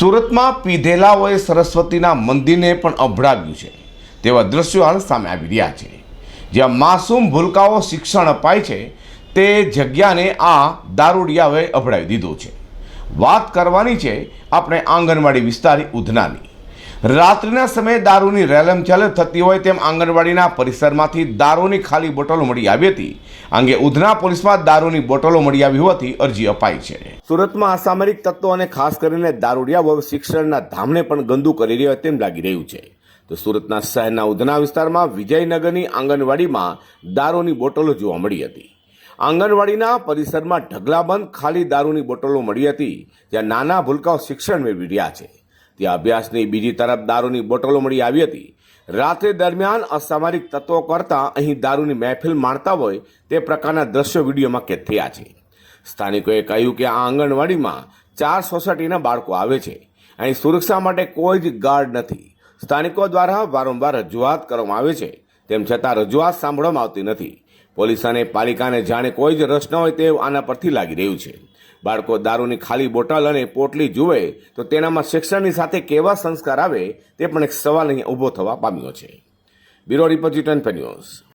સુરતમાં પીધેલાઓએ સરસ્વતીના મંદિરને પણ અભડાવ્યું છે. તેવા દ્રશ્યો હાલ સામે આવી રહ્યા છે. જ્યાં માસૂમ ભૂલકાઓ શિક્ષણ અપાય છે, તે જગ્યાને આ દારૂડિયાઓએ અભડાવી દીધું છે. વાત કરવાની છે આપણે આંગણવાડી વિસ્તારની ઉધનાની. રાત્રિના સમયે દારૂની રેલમચેલ થતી હોય તેમ આંગણવાડીના પરિસરમાંથી દારૂની ખાલી બોટલો મળી આવી હતી. અંગે ઉધના પોલીસમાં દારૂની બોટલો મળી આવી હોવાથી અરજી અપાઈ છે. સુરતમાં અસામરિક તત્વો અને ખાસ કરીને દારૂડિયા શિક્ષણના ધામને પણ ગંદુ કરી રહ્યો તેમ લાગી રહ્યું છે. તો સુરતના શહેરના ઉધના વિસ્તારમાં વિજયનગરની આંગણવાડીમાં દારૂની બોટલો જોવા મળી હતી. આંગણવાડીના પરિસરમાં ઢગલાબંધ ખાલી દારૂની બોટલો મળી હતી. જ્યાં નાના ભૂલકાઓ શિક્ષણ મેળવી રહ્યા છે. ત્યાં અભ્યાસની બીજી તરફ દારૂની બોટલો મળી આવી હતી. રાત્રે દરમિયાન અસામરિક તત્વો કરતાં અહીં દારૂની મહેફિલ માણતા હોય તે પ્રકારના દ્રશ્યો વિડીયોમાં કેદ થયા છે. સ્થાનિકોએ કહ્યું કે આ આંગણવાડીમાં ચાર સોસાયટીના બાળકો આવે છે. અહીં સુરક્ષા માટે કોઈ જ ગાર્ડ નથી. સ્થાનિકો દ્વારા વારંવાર રજૂઆત કરવામાં આવે છે. તેમ છતાં રજૂઆત સાંભળવામાં આવતી નથી. પોલીસ અને પાલિકાને જાણે કોઈ જ રસ ન હોય તે આના પરથી લાગી રહ્યું છે. બાળકો દારૂની ખાલી બોટલ અને પોટલી જુએ તો તેનામાં શિક્ષણની સાથે કેવા સંસ્કાર આવે તે પણ એક સવાલ અહીં ઊભો થવા પામ્યો છે. Bureau report news.